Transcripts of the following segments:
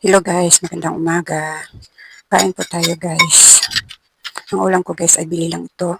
Hello guys, magandang umaga. Kain po tayo guys. Ang ulam ko guys ay bili lang ito.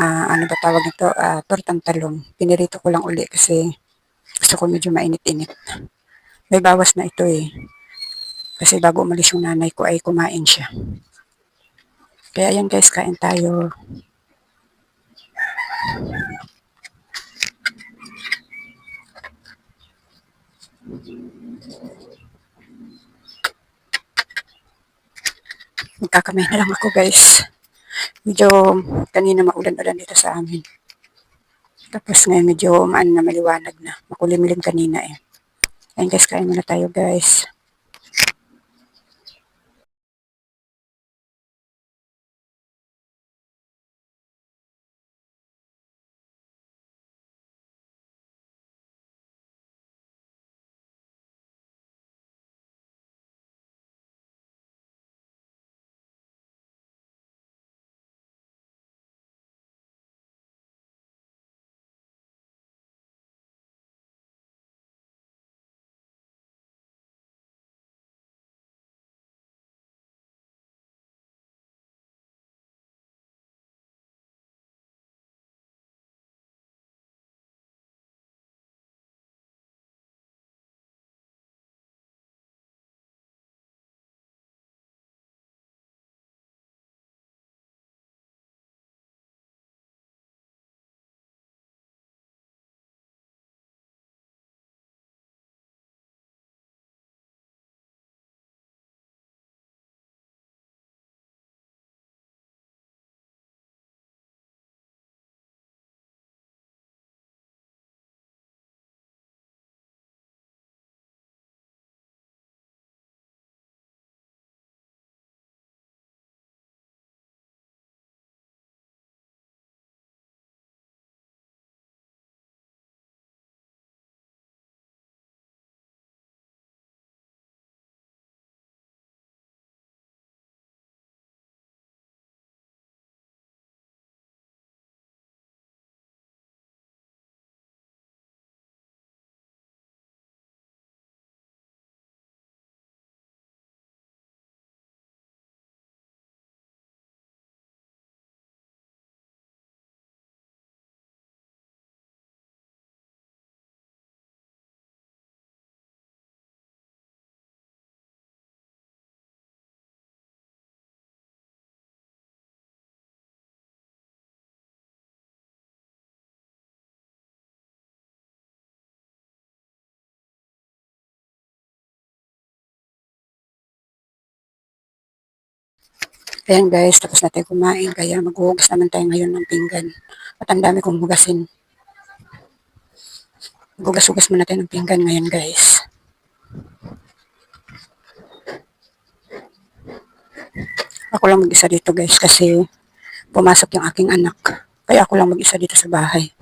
Ah, ano ba tawag nito? Ah, tortang talong. Pinirito ko lang uli kasi gusto ko medyo mainit-init. May bawas na ito eh. Kasi bago umalis yung nanay ko ay kumain siya. Kaya yan guys, kain tayo. Magkakamay na lang ako guys. Medyo kanina maulan-ulan dito sa amin. Tapos ngayon medyo maan na maliwanag na. Makulimlim kanina eh. Ayun guys, kain muna tayo guys. Ayan guys, tapos na tayo kumain. Kaya maghuhugas naman tayo ngayon ng pinggan. At ang dami kong hugasin. Maghugas-hugas muna tayo ng pinggan ngayon guys. Ako lang mag-isa dito guys kasi pumasok yung aking anak. Kaya ako lang mag-isa dito sa bahay.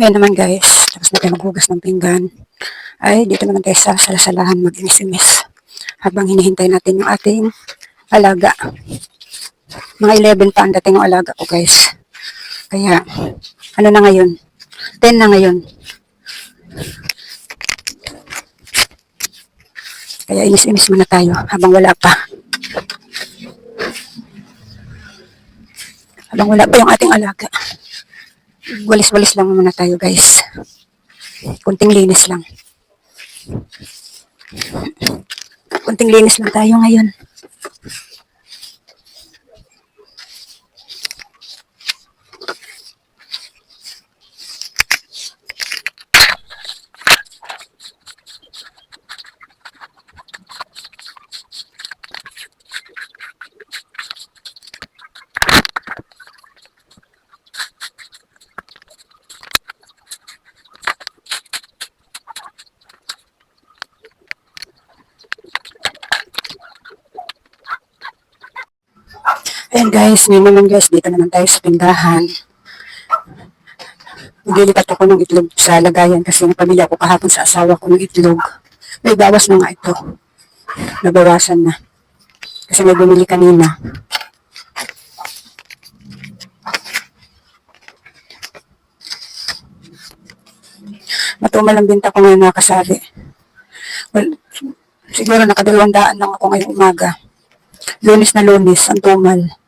Ngayon naman guys, tapos na tayo maghugas ng pinggan. Ay, dito naman tayo sa salasalahan mag-inisimis. Habang hinihintay natin yung ating alaga. Mga 11 pa ang dating ng alaga ko guys. Kaya, ano na ngayon? 10 na ngayon. Kaya inis-inis muna tayo habang wala pa. Habang wala pa yung ating alaga. Walis-walis lang muna tayo guys. Kunting linis lang. Kunting linis lang tayo ngayon. Guys, ngayon naman guys, dito naman tayo sa tindahan. Naglilipat ako ng itlog sa lagayan kasi napamilya ako kahapon sa asawa ko ng itlog. May bawas na nga ito. Nabawasan na. Kasi may bumili kanina. Matumal ang binta ko ngayon mga kasari. Well, siguro nakadalawang daan lang ako ngayong umaga. Lunes na lunes, ang tumal.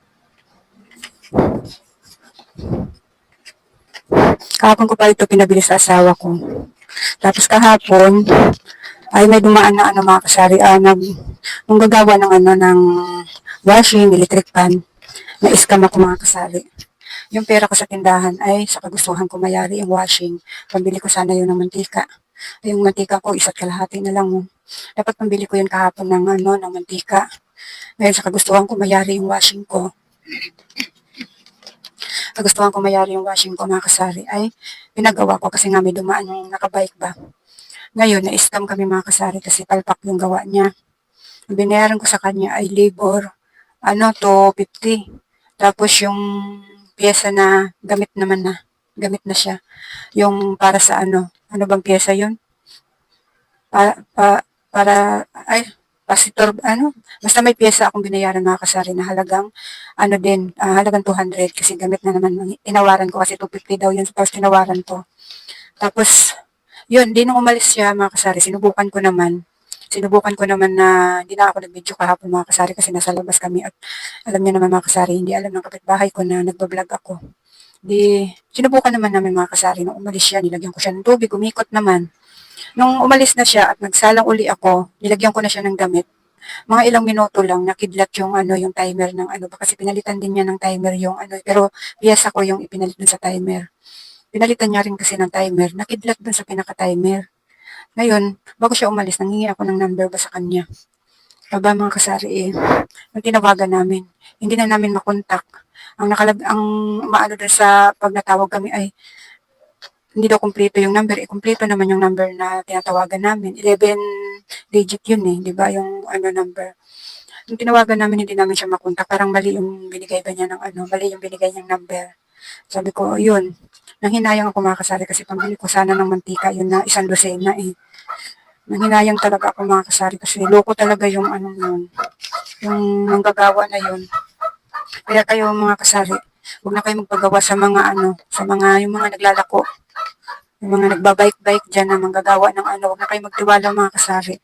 Kahapon ko pa ito pinabili sa asawa ko. Tapos kahapon, ay may dumaan na ano mga kasari, ah, nag, nung gagawa ng ano, ng washing, electric pan, na-scam ako mga kasari. Yung pera ko sa tindahan ay sa kagustuhan ko mayari yung washing. Pambili ko sana yun ng mantika. Yung mantika ko, isa't kalahati na lang. oh. Dapat pambili ko yun kahapon ng ano, ng mantika. Ngayon sa kagustuhan ko mayari yung washing ko. Kagustuhan ko mayari yung washing ko mga kasari ay pinagawa ko kasi nga may dumaan yung nakabike ba. Ngayon, na-scam kami mga kasari kasi palpak yung gawa niya. Binayaran ko sa kanya ay labor, ano to, 50. Tapos yung pyesa na gamit naman na, gamit na siya. Yung para sa ano, ano bang pyesa yun? Para, pa, para, ay, pasitor, ano, basta may pyesa akong binayaran mga kasari na halagang, ano din, ah, halagang 200 kasi gamit na naman, tinawaran ko kasi 250 daw yun, tapos tinawaran ko. Tapos, yun, di nung umalis siya mga kasari, sinubukan ko naman, sinubukan ko naman na hindi na ako nag-video kahapon mga kasari kasi nasa labas kami at alam niyo naman mga kasari, hindi alam ng kapitbahay ko na nagbablog ako. Di, sinubukan naman namin mga kasari nung umalis siya, nilagyan ko siya ng tubig, umikot naman. Nung umalis na siya at nagsalang uli ako, nilagyan ko na siya ng gamit. Mga ilang minuto lang, nakidlat yung ano, yung timer ng ano, kasi pinalitan din niya ng timer yung ano, pero piyesa ko yung ipinalit dun sa timer. Pinalitan niya rin kasi ng timer, nakidlat dun sa pinaka-timer. Ngayon, bago siya umalis, nanghingi ako ng number ba sa kanya. Aba mga kasari eh, nung tinawagan namin, hindi na namin makontak. Ang nakalag, ang maano dun sa pag natawag kami ay hindi daw kumpleto yung number. Eh, kumpleto naman yung number na tinatawagan namin. 11 digit yun eh, di ba? Yung ano number. Nung tinawagan namin, hindi namin siya makontak. Parang mali yung binigay ba niya ng ano, mali yung binigay niyang number. Sabi ko, yun. Nanghinayang ako mga kasari kasi pambili ko sana ng mantika, yun na isang dosena eh. Nanghinayang talaga ako mga kasari kasi loko talaga yung ano yun. Yung manggagawa na yun. Kaya kayo mga kasari, huwag na kayo magpagawa sa mga ano, sa mga, yung mga naglalako. Yung mga nagbabike-bike dyan na manggagawa ng ano, huwag na kayo magtiwala mga kasari.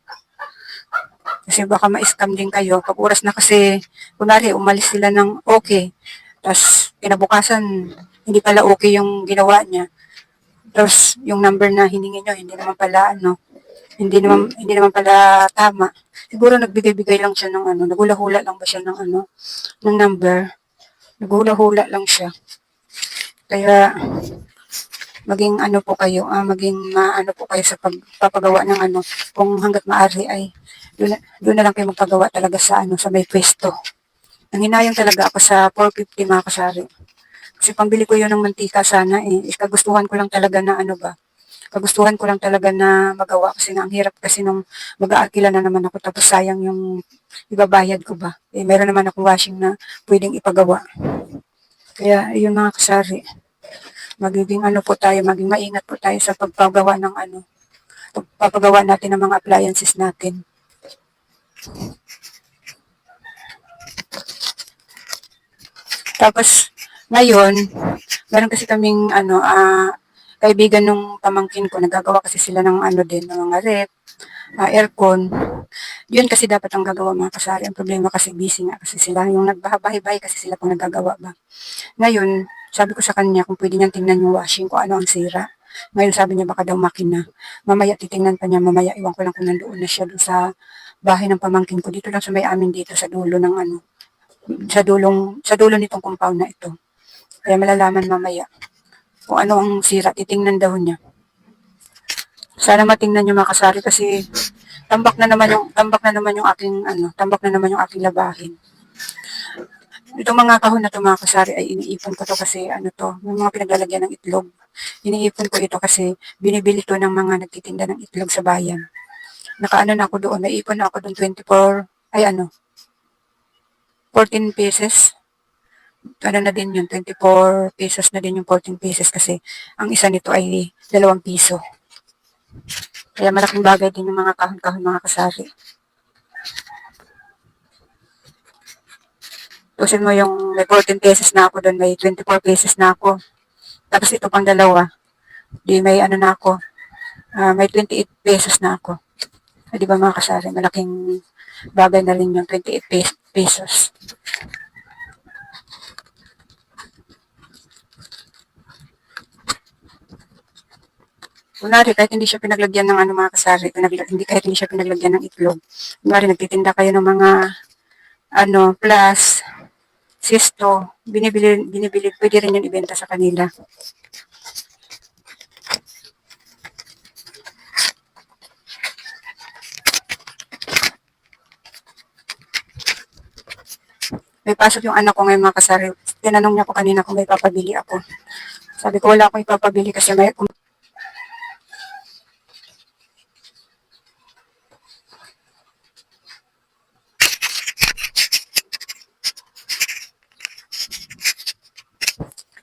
Kasi baka ma-scam din kayo. Pag oras na kasi, kunwari, umalis sila ng okay. Tapos, kinabukasan, hindi pala okay yung ginawa niya. Tapos, yung number na hiningi nyo, hindi naman pala, ano, hindi naman, hindi naman pala tama. Siguro nagbigay-bigay lang siya ng ano, nagula-hula lang ba siya ng ano, ng number. Nagula-hula lang siya. Kaya, maging ano po kayo, ah, maging maano po kayo sa pagpapagawa ng ano, kung hanggat maaari ay doon, na- doon na lang kayo magpagawa talaga sa ano, sa may pwesto. Nanginayang talaga ako sa 450 mga kasari. Kasi pambili ko yun ng mantika sana eh. Is Kagustuhan ko lang talaga na ano ba. Kagustuhan ko lang talaga na magawa kasi nga ang hirap kasi nung mag-aarkila na naman ako tapos sayang yung ibabayad ko ba. Eh, meron naman akong washing na pwedeng ipagawa. Kaya yun mga kasari. Magiging ano po tayo, maging maingat po tayo sa pagpagawa ng ano, pagpapagawa natin ng mga appliances natin. Tapos, ngayon, meron kasi kaming ano, ah, kaibigan nung pamangkin ko, nagagawa kasi sila ng ano din, ng mga rep, ah, aircon. Yun kasi dapat ang gagawa mga kasari. Ang problema kasi busy nga kasi sila. Yung nagbahay-bahay kasi sila pang nagagawa ba. Ngayon, sabi ko sa kanya kung pwede niyang tingnan yung washing ko ano ang sira. Ngayon sabi niya baka daw makina. Mamaya titingnan pa niya, mamaya iwan ko lang kung nandoon na siya doon sa bahay ng pamangkin ko. Dito lang sa may amin dito sa dulo ng ano, sa dulong, sa dulo nitong compound na ito. Kaya malalaman mamaya kung ano ang sira, titingnan daw niya. Sana matingnan niyo mga kasari kasi tambak na naman yung tambak na naman yung aking ano, tambak na naman yung aking labahin. Itong mga kahon na to mga kasari ay iniipon ko to kasi ano to, yung mga pinaglalagyan ng itlog. Iniipon ko ito kasi binibili to ng mga nagtitinda ng itlog sa bayan. Nakaano na ako doon, naipon na ako doon 24, ay ano, 14 pesos. Ano na din yun, 24 pesos na din yung 14 pesos kasi ang isa nito ay dalawang piso. Kaya malaking bagay din yung mga kahon-kahon mga kasari. Tusin mo yung may 14 pesos na ako doon, may 24 pesos na ako. Tapos ito pang dalawa. Di may ano na ako, uh, may 28 pesos na ako. Ah, di ba mga kasari, malaking bagay na rin yung 28 pesos. Kunwari, kahit hindi siya pinaglagyan ng ano mga kasari, hindi kahit hindi siya pinaglagyan ng itlog. Kunwari, nagtitinda kayo ng mga ano, plus, sisto, binibili, binibili, pwede rin yung ibenta sa kanila. May pasok yung anak ko ngayon mga kasari. Tinanong niya ko kanina kung may papabili ako. Sabi ko wala akong ipapabili kasi may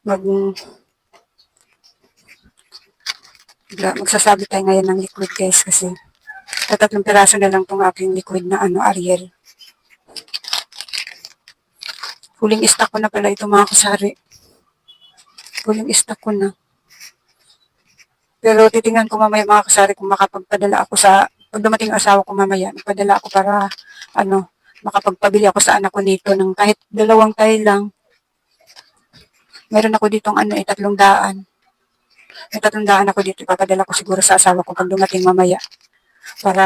mag magsasabi tayo ngayon ng liquid guys kasi tatatlong piraso na lang tong aking liquid na ano Ariel. Huling stock ko na pala ito mga kasari. Huling stock ko na. Pero titingnan ko mamaya mga kasari kung makapagpadala ako sa, pag dumating asawa ko mamaya, magpadala ako para, ano, makapagpabili ako sa anak ko nito ng kahit dalawang tayo lang Meron ako ditong ano, eh, tatlong daan. May tatlong daan ako dito. Ipapadala ko siguro sa asawa ko pag dumating mamaya. Para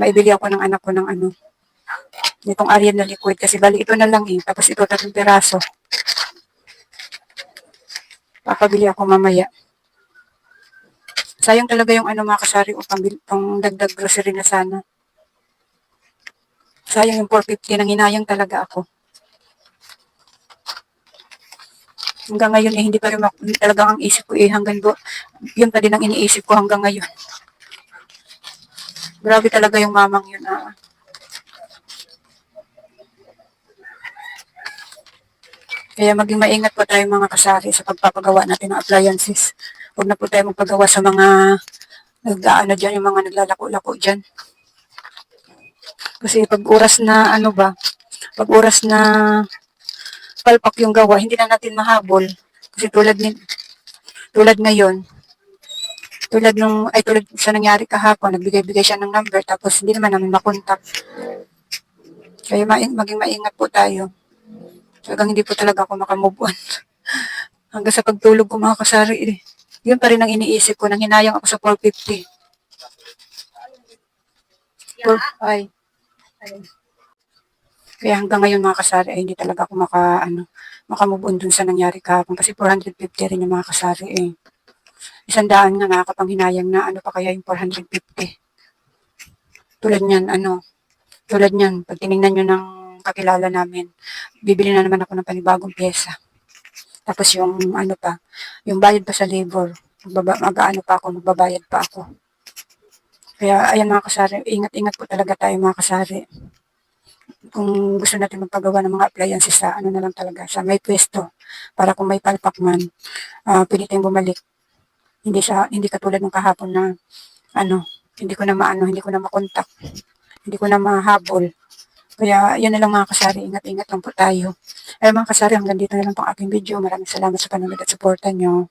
maibili ako ng anak ko ng ano, nitong Arian na liquid. Kasi bali ito na lang eh. Tapos ito tatlong peraso. Papabili ako mamaya. Sayang talaga yung ano mga kasari o pang, pang dagdag grocery na sana. Sayang yung 450 nang hinayang talaga ako. Hanggang ngayon eh, hindi pa rin talagang ang isip ko eh, hanggang do, yun pa din ang iniisip ko hanggang ngayon. Grabe talaga yung mamang yun ah. Kaya maging maingat po tayo mga kasari sa pagpapagawa natin ng appliances. Huwag na po tayo magpagawa sa mga nag-ano dyan, yung mga naglalako-lako dyan. Kasi pag oras na ano ba, pag oras na palpak yung gawa, hindi na natin mahabol. Kasi tulad ni tulad ngayon, tulad nung, ay tulad sa nangyari kahapon, nagbigay-bigay siya ng number, tapos hindi naman namin makontak. Kaya ma maging maingat po tayo. Hanggang hindi po talaga ako makamove on. Hanggang sa pagtulog ko mga kasari, eh. yun pa rin ang iniisip ko, nang hinayang ako sa 450. 4, ay. Kaya hanggang ngayon mga kasari ay hindi talaga ako maka, ano, makamove on dun sa nangyari kahapon kasi 450 rin yung mga kasari eh. Isang daan nga nakakapanghinayang na ano pa kaya yung 450. Tulad niyan, ano, tulad niyan, pag tinignan nyo ng kakilala namin, bibili na naman ako ng panibagong pyesa. Tapos yung ano pa, yung bayad pa sa labor, mag-ano pa ako, magbabayad pa ako. Kaya ayan mga kasari, ingat-ingat po talaga tayo mga kasari kung gusto natin magpagawa ng mga appliances sa ano na lang talaga, sa may pwesto. Para kung may palpak man, ah, pwede tayong bumalik. Hindi siya, hindi katulad ng kahapon na, ano, hindi ko na maano, hindi ko na makontak. Hindi ko na mahabol. Kaya, yun na lang mga kasari. Ingat-ingat lang po tayo. Ay mga kasari, hanggang dito na lang pong aking video. Maraming salamat sa panonood at suporta nyo.